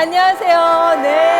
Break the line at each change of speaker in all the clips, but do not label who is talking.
안녕하세요. 네.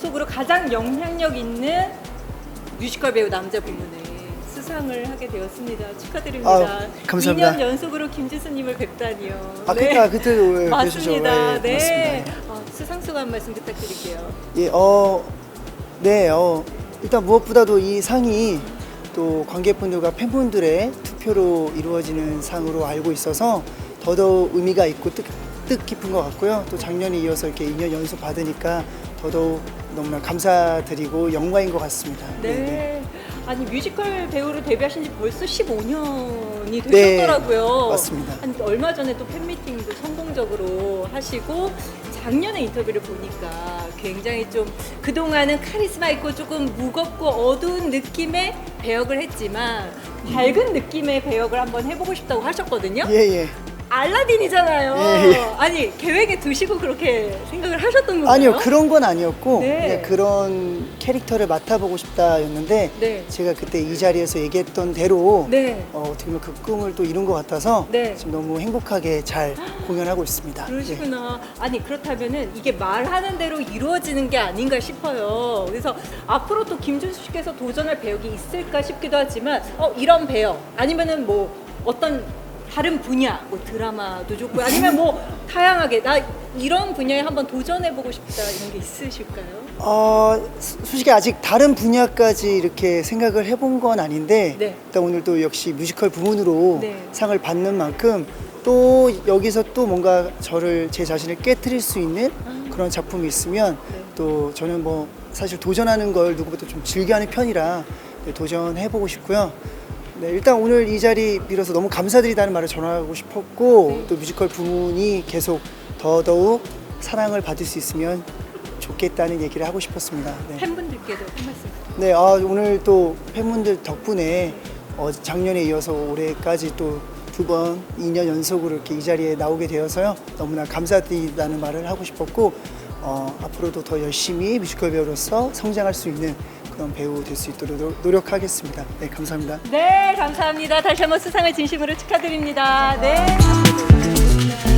연속으로 가장 영향력 있는 뮤지컬 배우 남자 부문에 수상을 하게 되었습니다. 축하드립니다.
아, 감사합니다.
2년 연속으로 김지수님을 뵙다니요.
아, 그러니까 그때 왜
맞습니다.
예,
네.
맞습니다.
어, 수상 소감 말씀 부탁드릴게요.
예, 어, 네, 어, 일단 무엇보다도 이 상이 또 관객분들과 팬분들의 투표로 이루어지는 상으로 알고 있어서 더더욱 의미가 있고 뜻, 뜻깊은 것 같고요. 또 작년에 이어서 이렇게 2년 연속 받으니까 더더욱 너무나 감사드리고 영광인 것 같습니다.
네. 아니 뮤지컬 배우로 데뷔하신 지 벌써 15년이
네,
되셨더라고요.
맞습니다.
아니, 얼마 전에 또 팬미팅도 성공적으로 하시고 작년에 인터뷰를 보니까 굉장히 좀 그동안은 카리스마 있고 조금 무겁고 어두운 느낌의 배역을 했지만 밝은 느낌의 배역을 한번 해보고 싶다고 하셨거든요.
예, 예.
알라딘이잖아요.
예, 예.
아니 계획에 두시고 그렇게 생각을 하셨던 건가요?
아니요, 그런 건 아니었고,
네.
그냥 그런 캐릭터를 맡아보고 싶다였는데,
네.
제가 그때 이 자리에서 얘기했던 대로
네.
어, 어떻게 보면 그 꿈을 또 이룬 것 같아서
네.
지금 너무 행복하게 잘 공연하고 있습니다. 네.
그러시구나. 아니 그렇다면은 이게 말하는 대로 이루어지는 게 아닌가 싶어요. 그래서 앞으로 또 김준수 씨께서 도전할 배역이 있을까 싶기도 하지만 어 이런 배역 아니면은 뭐 어떤 다른 분야 뭐 드라마도 좋고 아니면 뭐 다양하게 나 이런 분야에 한번 도전해 보고 싶다 이런 게 있으실까요?
어, 수- 솔직히 아직 다른 분야까지 이렇게 생각을 해본 건 아닌데
네.
일단 오늘 또 역시 뮤지컬 부문으로
네.
상을 받는 만큼 또 여기서 또 뭔가 저를 제 자신을 깨뜨릴 수 있는 그런 작품이 있으면
아. 네.
또 저는 뭐 사실 도전하는 걸 누구보다 좀 즐겨하는 편이라 네, 도전해보고 싶고요. 네, 일단 오늘 이 자리 빌어서 너무 감사드리다는 말을 전하고 싶었고
네.
또 뮤지컬 부문이 계속 더더욱 사랑을 받을 수 있으면 좋겠다는 얘기를 하고 싶었습니다. 네,
팬분들께도 한 말씀.
네 아, 오늘 또 팬분들 덕분에 어, 작년에 이어서 올해까지 또 두 번 2년 연속으로 이렇게 이 자리에 나오게 되어서요 너무나 감사드리다는 말을 하고 싶었고 어, 앞으로도 더 열심히 뮤지컬 배우로서 성장할 수 있는 그런 배우 될 수 있도록 노- 노력하겠습니다. 네 감사합니다.
네 감사합니다. 다시 한번 수상을 진심으로 축하드립니다. 네.